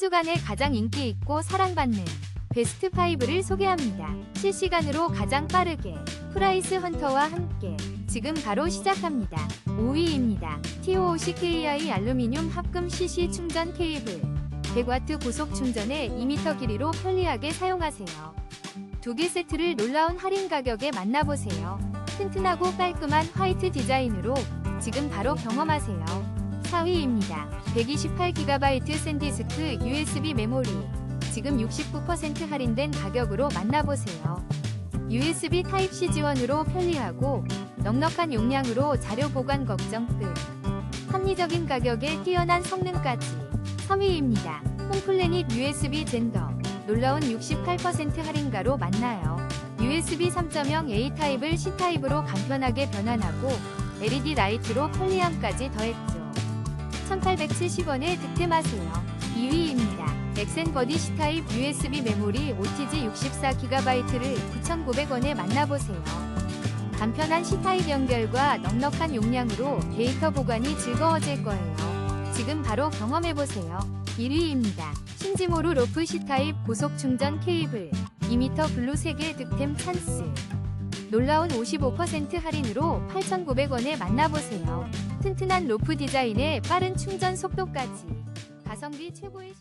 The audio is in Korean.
주간에 가장 인기 있고 사랑받는 베스트 5를 소개합니다. 실시간으로 가장 빠르게 프라이스 헌터와 함께 지금 바로 시작합니다. 5위입니다. TO50KI 알루미늄 합금 CC 충전 케이블 100W 고속 충전에 2m 길이로 편리하게 사용하세요. 두 개 세트를 놀라운 할인 가격에 만나보세요. 튼튼하고 깔끔한 화이트 디자인으로 지금 바로 경험하세요. 4위입니다. 128GB 샌디스크 USB 메모리 지금 69% 할인된 가격으로 만나보세요. USB Type-C 지원으로 편리하고 넉넉한 용량으로 자료 보관 걱정 끝. 합리적인 가격에 뛰어난 성능까지. 3위입니다. 홈플래닛 USB 젠더 놀라운 68% 할인가로 만나요. USB 3.0 A 타입을 C 타입으로 간편하게 변환하고 LED 라이트로 편리함까지 더했죠. 1870원에 득템하세요. 2위입니다. 엑센버디 C타입 USB 메모리 OTG 64GB를 9,900원에 만나보세요. 간편한 C타입 연결과 넉넉한 용량으로 데이터 보관이 즐거워질 거예요. 지금 바로 경험해보세요. 1위입니다. 신지모루 로프 C타입 고속 충전 케이블 2m 블루 3개 득템 찬스. 놀라운 55% 할인으로 8,900원에 만나보세요. 튼튼한 로프 디자인에 빠른 충전 속도까지. 가성비 최고의.